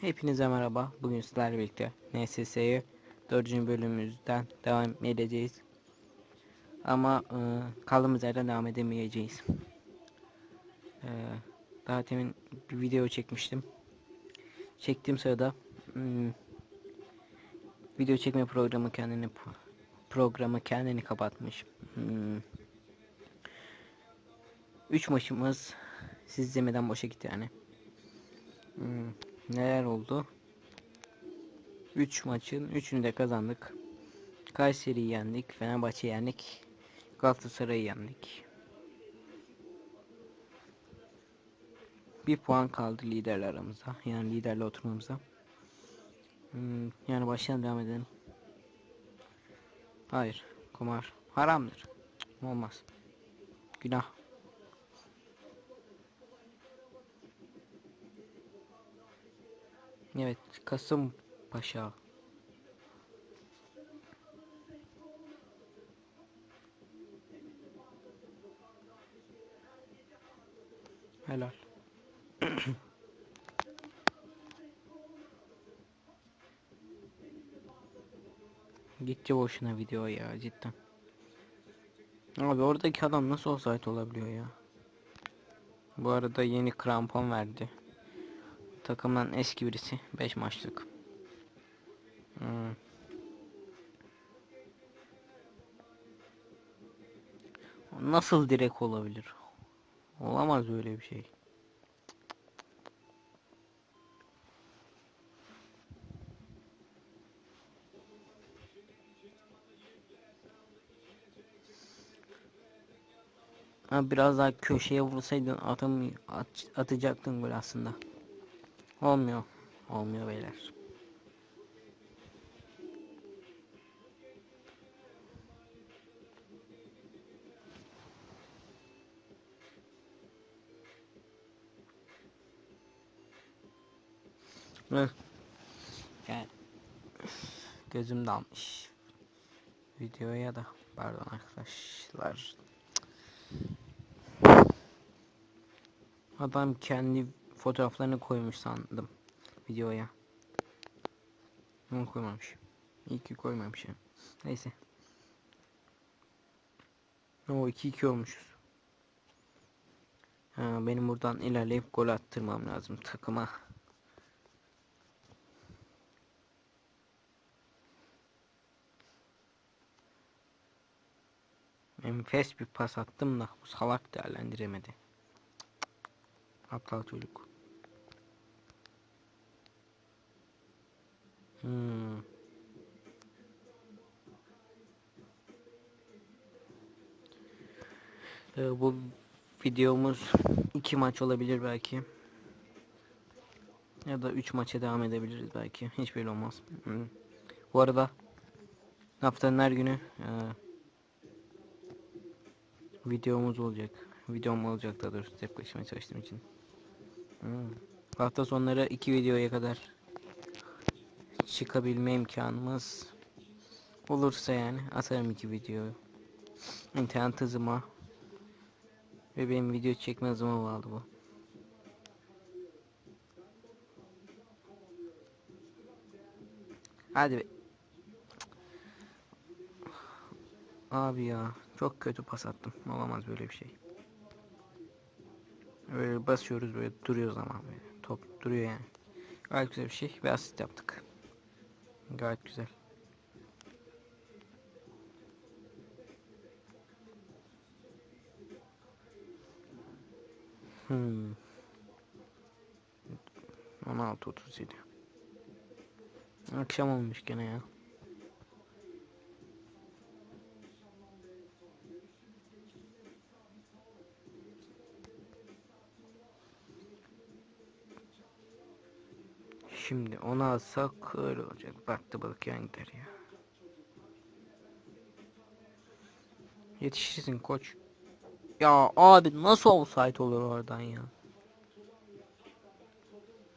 Hepinize merhaba. Bugün sizlerle birlikte NSS'ye 4. bölümümüzden devam edeceğiz. Ama e, kaldığımız yerden devam edemeyeceğiz. E, daha demin bir video çekmiştim. Çektiğim sırada hmm, video çekme programı kendini programı kendini kapatmış. Hmm. Üç maçımız siz izlemeden boşa gitti yani. Hmm, neler oldu? 3 maçın 3'ünü de kazandık. Kayseri'yi yendik, Fenerbahçe'yi yendik, Galatasaray'ı yendik. Bir puan kaldı liderle aramızda. Yani liderle oturmamıza. Hmm, yani baştan devam edelim. Hayır, kumar haramdır. Olmaz. Günah. Evet, Kasımpaşa. Helal. Gitti boşuna video ya cidden. Abi oradaki adam nasıl offside olabiliyor ya? Bu arada yeni krampon verdi. Takımdan eski birisi 5 maçlık. Hmm. Nasıl direkt olabilir? Olamaz öyle bir şey. Ha, biraz daha köşeye vursaydın atam at, atacaktın gol aslında. Olmuyor. Olmuyor beyler. Yani gözüm dalmış. Videoya da pardon arkadaşlar. Adam kendi fotoğraflarını koymuş sandım videoya. Onu koymamış. İyi ki koymamış. Neyse. O 2-2 olmuşuz. Ha, benim buradan ilerleyip gol attırmam lazım takıma. Enfes bir pas attım da bu salak değerlendiremedi. Aptal çocuk. Hmm. Ee, bu videomuz iki maç olabilir belki. Ya da üç maça devam edebiliriz belki. Hiç belli olmaz. Hmm. Bu arada haftanın her günü e, videomuz olacak. Videom olacak da doğrusu tek başıma çalıştığım için. Hmm. Hafta sonları iki videoya kadar çıkabilme imkanımız olursa yani atarım iki video. İnternet hızıma ve benim video çekme hızıma bağlı bu. Hadi be. Abi ya çok kötü pas attım. Olamaz böyle bir şey. Böyle basıyoruz böyle duruyoruz ama böyle. top duruyor yani. Gayet güzel bir şey ve asist yaptık. Gayet güzel. Hmm. 16.37 Akşam olmuş gene ya. Şimdi onu alsak öyle olacak. Baktı balık yan gider ya. Yetişirsin koç. Ya abi nasıl offside olur oradan ya?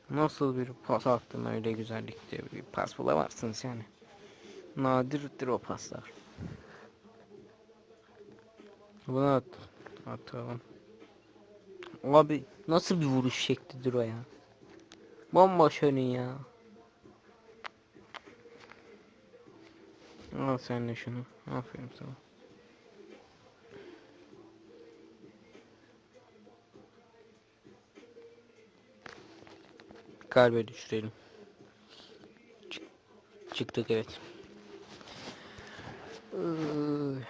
Nasıl bir pas attım öyle güzellikte bir pas bulamazsınız yani. Nadirdir o paslar. Bunu at atalım. Abi nasıl bir vuruş şeklidir o ya? Bomboş önün ya. Al sen de şunu. Aferin sana. Kalbe düşürelim. Çık- çıktık evet. Iıı.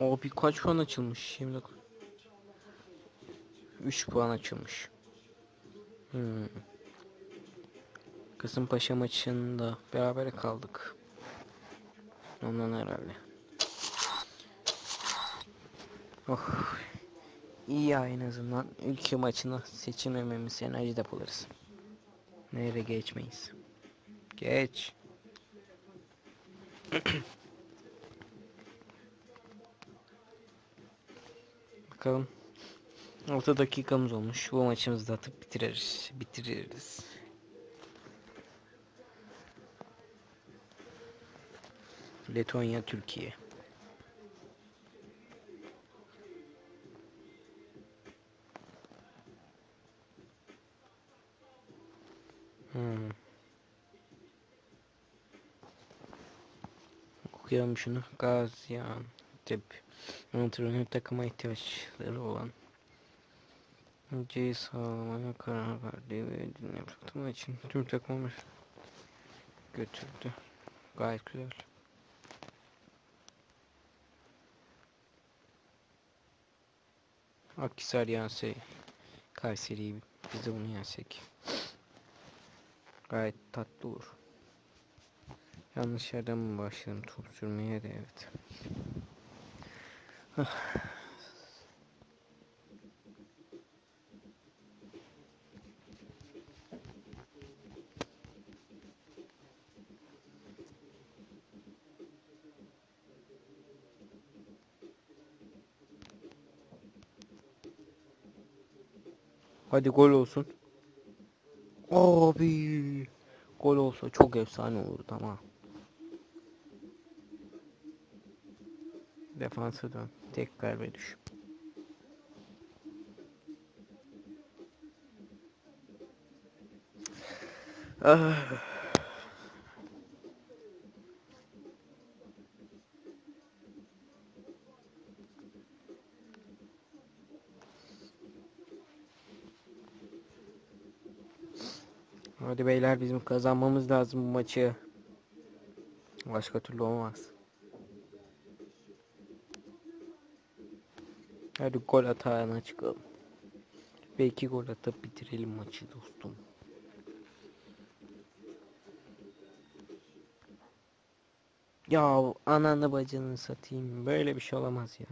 El. O birkaç puan açılmış şimdi. 3 puan açılmış. Hmm. Kasımpaşa maçında beraber kaldık. Ondan herhalde. Oh. İyi ya en azından ülke maçına seçilmememiz enerji depolarız. Nereye geçmeyiz. Geç. Bakalım. 6 dakikamız olmuş. Bu maçımızı da atıp bitiririz. Bitiririz. Letonya Türkiye. Hmm. Okuyalım şunu. Gaziantep. Antrenör takıma ihtiyaçları olan Ülkeyi sağlamaya karar verdi ve dinle bıraktığım için tüm takımı götürdü. Gayet güzel. Akhisar yense Kayseri'yi biz de bunu yensek. Gayet tatlı olur. Yanlış yerden mi başladım top sürmeye de evet. Hadi gol olsun. Abi. Gol olsa çok efsane olurdu ama. Defansa dön. Tekrar ve düş. Ah. Hadi beyler bizim kazanmamız lazım bu maçı. Başka türlü olmaz. Hadi gol atağına çıkalım. Belki gol atıp bitirelim maçı dostum. Ya ananı bacını satayım. Böyle bir şey olamaz ya.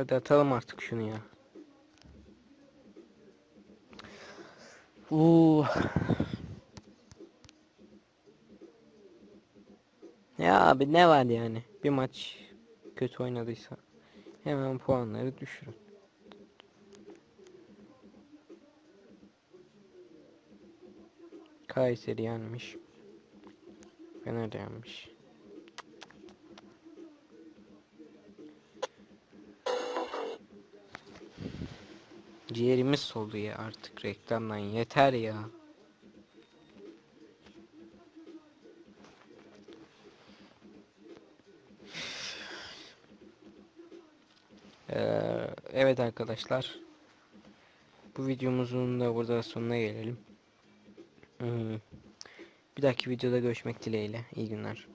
Hadi atalım artık şunu ya. Uuu. Ya abi ne var yani? Bir maç kötü oynadıysa hemen puanları düşürün. Kayseri yenmiş. Fener yenmiş. Ciğerimiz soldu ya artık reklamdan yeter ya. Ee, evet arkadaşlar. Bu videomuzun da burada sonuna gelelim. Hmm. Bir dahaki videoda görüşmek dileğiyle. İyi günler.